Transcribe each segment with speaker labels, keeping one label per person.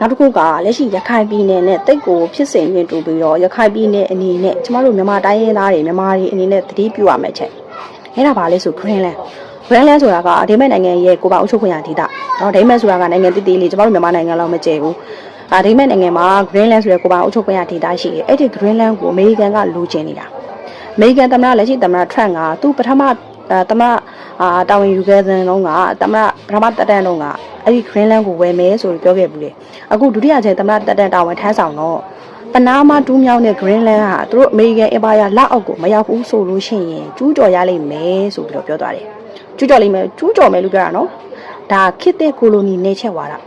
Speaker 1: နောက်တစ်ခုကလက်ရှိရခိုင်ပြည်နယ်နဲ့တိတ်ကိုဖြစ်စဉ်ညှိတူပြီးတော့ရခိုင်ပြည်နယ်အနေနဲ့ကျမတို့မြန်မာတိုင်းရင်းသားတွေမြန်မာတွေအနေနဲ့သတိပြုရမယ့်ချက်အဲ့ဒါပါလဲဆို Greenland Greenland ဆိုတာကဒိမတ်နိုင်ငံရဲ့ကိုပါအုပ်ချုပ်ခွင့်ရဒေသနော်ဒိမတ်ဆိုတာကနိုင်ငံတည်တည်လေးကျမတို့မြန်မာနိုင်ငံလောက်မကျယ်ဘူးအာဒိမတ်နိုင်ငံမှာ Greenland ဆိုတဲ့ကိုပါအုပ်ချုပ်ခွင့်ရဒေသရှိတယ်အဲ့ဒီ Greenland ကိုအမေရိကန်ကလိုချင်နေတာအမေရိကန်သမ္မတလက်ရှိသမ္မတ Trump ကသူ့ပထမသမ္မတတာဝန်ယူခဲ့တဲ့နှုန်းကသမ္မတပထမတက်တန်းနှုန်းက အဲ့ဒီ Greenland ကိုဝယ်မယ်ဆိုပြီးပြောခဲ့ဘူးလေအခုဒုတိယချိန်သမ္မတတက်တန်းတာဝန်ထမ်းဆောင်တော့ပနားမတူးမြောင်းတဲ့ Greenland ကသူတို့အမေရိကန်အင်ပါယာလက်အောက်ကိုမရောက်ဘူးဆိုလို့ရှိရင်ကျူးကျော်ရလိမ့်မယ်ဆိုပြီးတော့ပြောသွားတယ်ကျူးကျော်လိမ့်မယ်ကျူးကျော်မယ်လို့ပြောတာနော်ဒါခေတ်တဲ့ကိုလိုနီနေချက်သွားတာ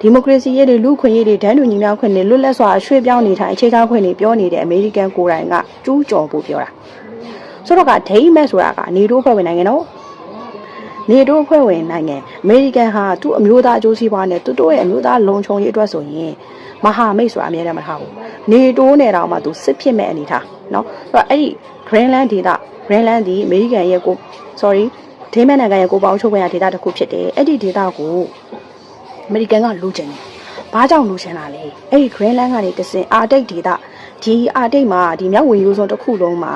Speaker 1: ဒီမိုကရေစီရေးတွေလူ့ခွင့်ရေးတွေဒန်းတူညီမျှခွင့်တွေလွတ်လပ်စွာရွှေ့ပြောင်းနေထိုင်အခြေခံခွင့်တွေပြောနေတဲ့အမေရိကန်ကိုယ်တိုင်ကကျူးကျော်ဖို့ပြောတာဆိုတော့ကဒိမက်ဆိုတာကနေတိုးဖွဲ့ဝင်နိုင်ငံနော် နေတိုးဖွဲ့ဝင်နိုင်ငံအမေရိကန်ဟာသူ့အမျိုးသားအကျိုးစီးပွားနဲ့သူတို့ရဲ့အမျိုးသားလုံခြုံရေးအတွက်ဆိုရင်မဟာမိတ်ဆိုတာအများကြီးမထားဘူးနေတိုးနဲ့တောင်မှသူစစ်ဖြစ်မဲ့အနေထားเนาะဆိုတော့အဲ့ဒီ Greenland ဒေသ Greenland ဒီအမေရိကန်ရဲ့ကို sorry ဒေးမန်နိုင်ငံရဲ့ကိုပေါင်းချုပ်ခွင့်ရဒေသတစ်ခုဖြစ်တယ်အဲ့ဒီဒေသကိုအမေရိကန်ကလိုချင်တယ်ဘာကြောင့်လိုချင်တာလဲအဲ့ဒီ Greenland ကနေတစင်အာတိတ်ဒေသဒီအာတိတ်မှာဒီမြောက်ဝင်ရိုးစွန်းတစ်ခုလုံးမှာ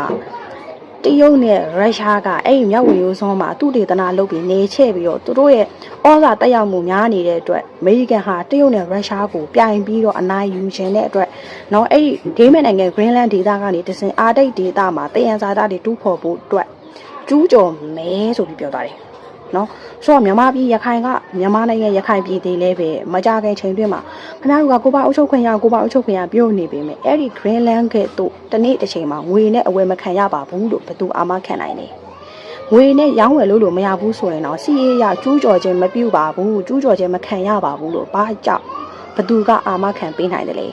Speaker 1: တရုတ်နဲ့ရုရှားကအဲ့ဒီမြောက်ဝင်ရိုးစွန်းမှာသူတေသနာလုပ်ပြီးနေချဲ့ပြီးတော့သူတို့ရဲ့ဩဇာတက်ရောက်မှုများနေတဲ့အတွက်အမေရိကန်ဟာတရုတ်နဲ့ရုရှားကိုပြိုင်ပြီးတော့အနိုင်ယူခြင်းတဲ့အတွက်နော်အဲ့ဒီဒေးမန်နိုင်ငံ Greenland ဒေသကနေတစင်အာတိတ်ဒေသမှာတယံဇာတာတွေတူးဖော်ဖို့အတွက်ကျူးကျော်မဲဆိုပြီးပြောသွားတယ် နော်ဆိုတော့မြန်မာပြည်ရခိုင်ကမြန်မာနိုင်ငံရခိုင်ပြည်သေးလဲပဲမကြခင်ချိန်တွင်းမှာခင်ဗျားတို့ကကိုပါအုပ်ချုပ်ခွင့်ရကိုပါအုပ်ချုပ်ခွင့်ရပြောနေပေမဲ့အဲ့ဒီ Greenland ကဲ့သို့တနေ့တစ်ချိန်မှာငွေနဲ့အဝယ်မခံရပါဘူးလို့ဘယ်သူအာမခံနိုင်လဲငွေနဲ့ရောင်းဝယ်လို့လို့မရဘူးဆိုရင်တော့စီးရေးရကျူးကျော်ခြင်းမပြုပါဘူးကျူးကျော်ခြင်းမခံရပါဘူးလို့ဘာကြောင့်ဘယ်သူကအာမခံပေးနိုင်တယ်လဲ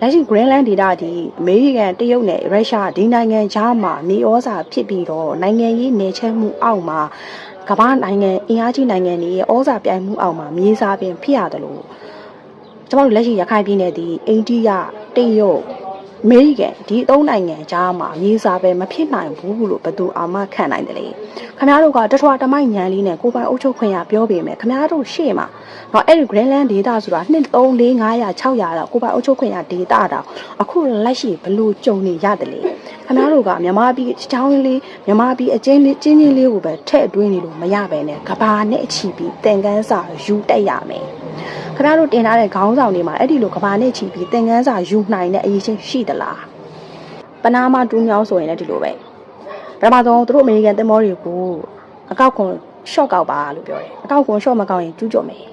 Speaker 1: လက်ရှိ Greenland ဒေသဒီအမေရိကန်တရုတ်နဲ့ရုရှားဒီနိုင်ငံကြားမှာနေဩဇာဖြစ်ပြီးတော့နိုင်ငံရေးနေချက်မှုအောက်မှာကမ္ဘာနိုင်ငံအင်အားကြီးနိုင်ငံတွေရဲ့ဩဇာပြိုင်မှုအောက်မှာမြေစာပင်ဖြစ်ရတယ်လို့ကျမတို့လက်ရှိရခိုင်ပြည်နယ်ဒီအိန္ဒိယတရုတ် အမေရိကန်ဒီအသုံးနိုင်ငံကြားမှာမြေစာပင်မဖြစ်နိုင်ဘူးလို့ဘယ်သူအာမခံနိုင်တယ်လဲခင်ဗျားတို့ကတထွာတမိုက်ညံလေးနဲ့ကိုယ်ပိုင်အုပ်ချုပ်ခွင့်ရပြောပေမဲ့ခင်ဗျားတို့ရှေ့မှာတော့အဲ့ဒီ Greenland ဒေတာဆိုတာ2 3 4 500 600တော့ကိုယ်ပိုင်အုပ်ချုပ်ခွင့်ရဒေတာတော့အခုလက်ရှိဘလို့ကြုံနေရတယ်လေခင်ဗျားတို့ကမြန်မာပြည်အချောင်းလေးမြန်မာပြည်အချင်းလေးချင်းချင်းလေးကိုပဲထည့်တွင်းနေလို့မရပဲနဲ့ကဘာနဲ့အချီပြီးသင်ကန်းစာယူတက်ရမယ် ခင်ဗျားတို့တင်ထားတဲ့ခေါင်းဆောင်တွေမှာအဲ့ဒီလိုကဘာနဲ့ချီပြီးသင်ကန်းစာယူနိုင်တဲ့အရေးချင်းရှိသလားပနာမတူးမြောင်းဆိုရင်လည်းဒီလိုပဲပထမဆုံးသူတို့အမေရိကန်သင်္ဘောတွေကိုအကောက်ခွန်ရှော့ကောက်ပါလို့ပြောတယ်အကောက်ခွန်ရှော့မကောက်ရင်ကျူးကျော်မယ်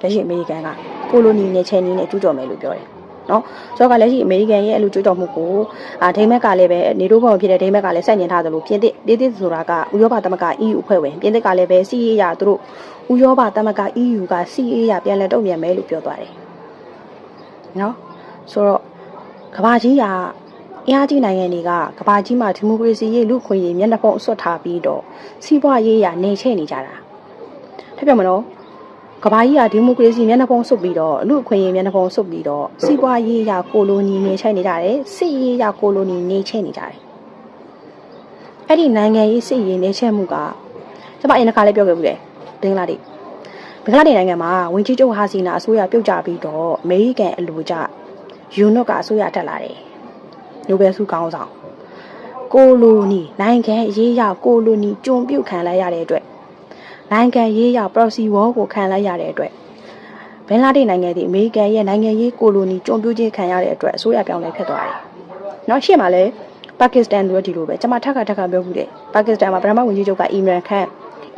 Speaker 1: လက်ရှိအမေရိကန်ကကိုလိုနီနဲ့ချယ်နီနဲ့ကျူးကျော်မယ်လို့ပြောတယ် နော်ဆိုတော့ကလက်ရှိအမေရိကန်ရဲ့အဲ့လိုကြွကြော်မှုကိုအာဒိမက်ကလည်းပဲနေတိုးဘောင်ဖြစ်တဲ့ဒိမက်ကလည်းစက်ညင်ထားသလိုပြင်သစ်ပြင်သစ်ဆိုတာကဥရောပသမဂ္ဂ EU အဖွဲ့ဝင်ပြင်သစ်ကလည်းပဲ CA ရသူတို့ဥရောပသမဂ္ဂ EU က CA ရပြန်လည်တုံ့ပြန်မယ်လို့ပြောသွားတယ်နော်ဆိုတော့ကဘာကြီးကအင်အားကြီးနိုင်ငံတွေကကဘာကြီးမှာဒီမိုကရေစီရေးလူခွင့်ရေးမျက်နှာပုံအဆွတ်ထားပြီးတော့စီးပွားရေးရနေချဲ့နေကြတာထပ်ပြောမလို့ ကဘာကြီးကဒီမိုကရေစီမျက်နှာပုံဆုတ်ပြီးတော့လူအခွင့်အရေးမျက်နှာပုံဆုတ်ပြီးတော့စီးပွားရေးရကိုလိုနီနေချဲ့နေကြတယ်စစ်ရေးရကိုလိုနီနေချဲ့နေကြတယ်အဲ့ဒီနိုင်ငံရေးစစ်ရေးနေချဲ့မှုကကျွန်မအရင်တစ်ခါလေးပြောခဲ့ဘူးလေဘင်္ဂလားဒေ့ရှ်ဘင်္ဂလားဒေ့ရှ်နိုင်ငံမှာဝင်ကြီးချုပ်ဟာစီနာအစိုးရပြုတ်ကျပြီးတော့အမေရိကန်အလိုကျယူနွတ်ကအစိုးရတက်လာတယ်နိုဘယ်ဆုကောင်းဆောင်ကိုလိုနီနိုင်ငံရေးရကိုလိုနီကြုံပြုတ်ခံလိုက်ရတဲ့အတွက် နိုင်ငံရေးရ proxy war ကိုခံလိုက်ရတဲ့အတွက်ဘင်္ဂလားဒေ့ရှ်နိုင်ငံဒီအမေရိကန်ရဲ့နိုင်ငံရေးကိုလိုနီကြုံပြုတ်ခြင်းခံရတဲ့အတွက်အစိုးရပြောင်းလဲဖြစ်သွားတယ်။နောက်ရှေ့မှာလည်းပါကစ္စတန်တို့ဒီလိုပဲကျွန်မထပ်ခါထပ်ခါပြောမှုတယ်ပါကစ္စတန်မှာပထမဝန်ကြီးချုပ်ကအီမရန်ခန်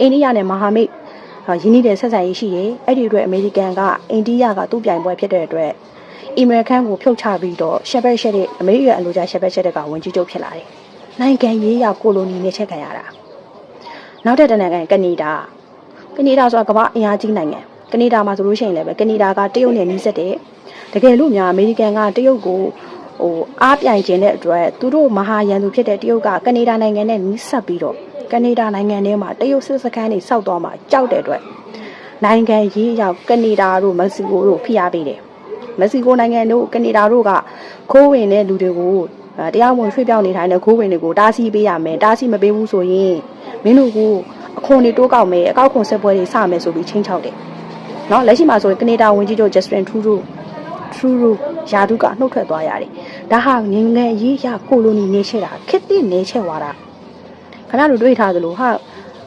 Speaker 1: အိန္ဒိယနဲ့မဟာမိတ်ရင်းနှီးတဲ့ဆက်ဆံရေးရှိတယ်အဲ့ဒီအတွက်အမေရိကန်ကအိန္ဒိယကသူ့ပြိုင်ပွဲဖြစ်တဲ့အတွက်အီမရန်ခန်ကိုဖြုတ်ချပြီးတော့ရှက်ဘက်ရှက်တဲ့အမေရိကန်အလိုကျရှက်ဘက်ရှက်တဲ့ကဝန်ကြီးချုပ်ဖြစ်လာတယ်နိုင်ငံရေးရကိုလိုနီနဲ့ချက်ခံရတာနောက်တဲ့တနိုင်ငံကနေဒါ ကနေဒါဆိုတာကမ္ဘာအင်အားကြီးနိုင်ငံကနေဒါမှာဆိုလို့ရှိရင်လည်းပဲကနေဒါကတရုတ်နဲ့နှီးစပ်တယ်တကယ်လို့များအမေရိကန်ကတရုတ်ကိုဟိုအားပြိုင်ခြင်းတဲ့အတွက်သူတို့မဟာရန်သူဖြစ်တဲ့တရုတ်ကကနေဒါနိုင်ငံနဲ့နှီးဆက်ပြီးတော့ကနေဒါနိုင်ငံထဲမှာတရုတ်စစ်စခန်းတွေစောက်သွားမှာကြောက်တဲ့အတွက်နိုင်ငံရေးရောက်ကနေဒါတို့မက္ကဆီကိုတို့ဖိအားပေးတယ်မက္ကဆီကိုနိုင်ငံတို့ကနေဒါတို့ကခိုးဝင်တဲ့လူတွေကိုတရားဝင်ရွှေ့ပြောင်းနေထိုင်တဲ့ခိုးဝင်တွေကိုတားဆီးပေးရမယ်တားဆီးမပေးဘူးဆိုရင်မင်းတို့က အခွန်တွေတိုးကောက်မယ်အကောက်ခွန်ဆက်ပွဲတွေစမယ်ဆိုပြီးချင်းချောက်တယ် เนาะလက်ရှိမှာဆိုရင်ကနေဒါဝန်ကြီးချုပ် Justin Trudeau Trudeau ယာဒုကနှုတ်ထွက်သွားရတယ်ဒါဟာငင်းငယ်ရေးရကိုလိုနီနေချဲတာခက်တဲ့နေချဲသွားတာခဏတို့တွေးထားသလိုဟာ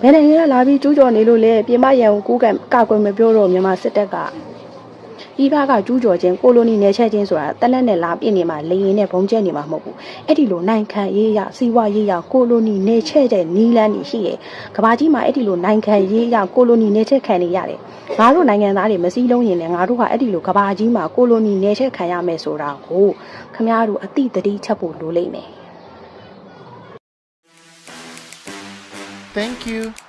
Speaker 1: ဘယ်နိုင်ငံကလာပြီးကျူးကျော်နေလို့လဲပြင်မရန်ကိုကကကွယ်မပြောတော့မြန်မာစစ်တပ်က ဤဘကကျူးကျော်ခြင်းကိုလိုနီနယ်ချဲခြင်းဆိုတာတက်လက်နဲ့လာပြည့်နေမှာလေရင်နဲ့ဘုံကျဲနေမှာမဟုတ်ဘူးအဲ့ဒီလိုနိုင်ခံရေးရစီဝါရေးရကိုလိုနီနယ်ချဲတဲ့နီလန်းနေရှိတယ်ကဘာကြီးမှာအဲ့ဒီလိုနိုင်ခံရေးရကိုလိုနီနယ်ချဲခံနေရတယ်ငါတို့နိုင်ငံသားတွေမစည်းလုံးရင်လည်းငါတို့ကအဲ့ဒီလိုကဘာကြီးမှာကိုလိုနီနယ်ချဲခံရမယ်ဆိုတာကိုခမည်းတော်အတိတတိချက်ဖို့လိုလိမ့်မယ်
Speaker 2: Thank you